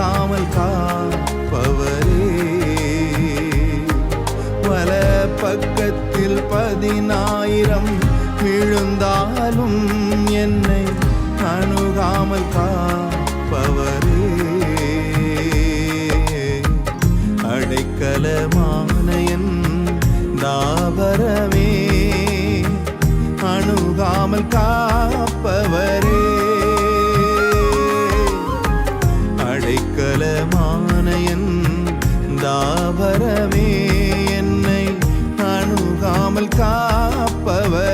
காணாமல் காப்பவரே. வல பக்கத்தில் பதினாயிரம் விழுந்தாலும் என்னை அணுகாமல் காப்பவரே. அடைக்கலமான என் தாபரமே அணுகாமல் கா பலமானயன் தாவரமே என்னை அணுகாமல் காப்பவர்.